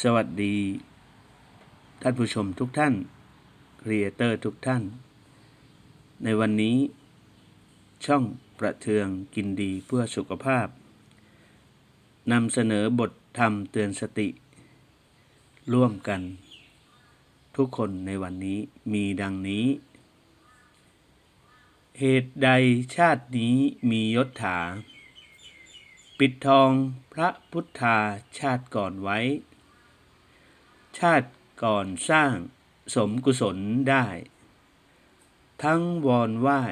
สวัสดี ท่านผู้ชมทุกท่านครีเอเตอร์ทุกท่าน ในวันนี้ ช่องประเทืองกินดีเพื่อสุขภาพนำเสนอบทธรรมเตือนสติ ร่วมกัน ทุกคนในวันนี้มีดังนี้ เหตุใดชาตินี้มียศถา ปิดทองพระพุทธาชาติก่อนไว้ ชาติก่อนสร้างสมกุศลได้ ทั้งวอนไหว้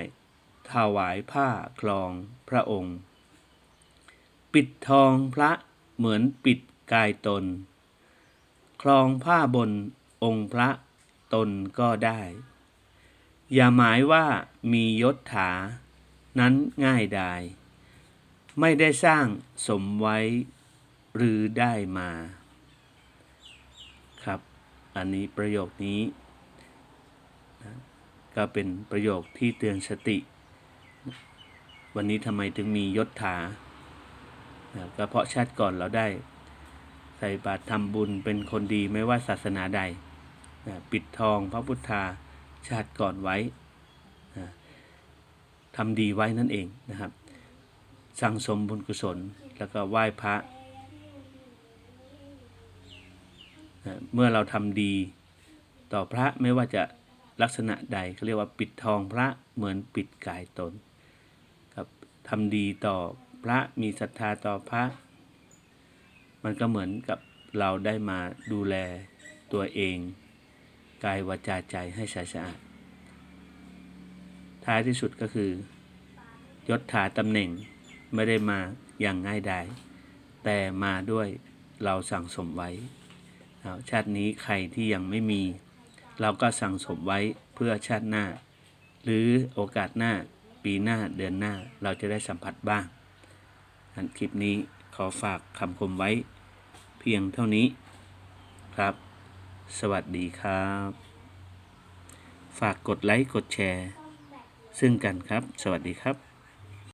ถวายผ้าคลองพระองค์ ปิดทองพระเหมือนปิดกายตน คลองผ้าบนองค์พระตนก็ได้ อย่าหมายว่ามียศถา นั้นง่ายดาย ไม่ได้สร้างสมไว้หรือได้มา อันนี้ประโยคนี้นะก็เป็นประโยคที่เตือนสติ วันนี้ทำไมถึงมียศถานะก็เพราะชาติก่อนเราได้ ใส่บาตรทำบุญเป็นคนดีไม่ว่าศาสนาใดนะปิดทองพระพุทธาชาติก่อนไว้นะทำดีไว้นั่นเองนะครับ สั่งสมบุญกุศลแล้วก็ไหว้พระนะ เมื่อเราทำดีต่อพระไม่ว่าจะลักษณะใดเขาเรียกว่าปิดทองพระเหมือนปิดกายตนครับทำดีต่อพระมีศรัทธาต่อพระ มันก็เหมือนกับเราได้มาดูแลตัวเอง กายวาจาใจให้สะอาดท้ายที่สุดก็คือยศถาตำแหน่งไม่ได้มาอย่างง่ายดายแต่มาด้วยเราสั่งสมไว้ ชาตินี้ใครที่ยังไม่มี เราก็สั่งสมไว้เพื่อชาติหน้า หรือโอกาสหน้าปีหน้าเดือนหน้าเราจะได้สัมผัสบ้างอันคลิปนี้ขอฝากคำคมไว้ เพียงเท่านี้ครับ สวัสดีครับ ฝากกดไลค์กดแชร์ ซึ่งกันครับ สวัสดีครับ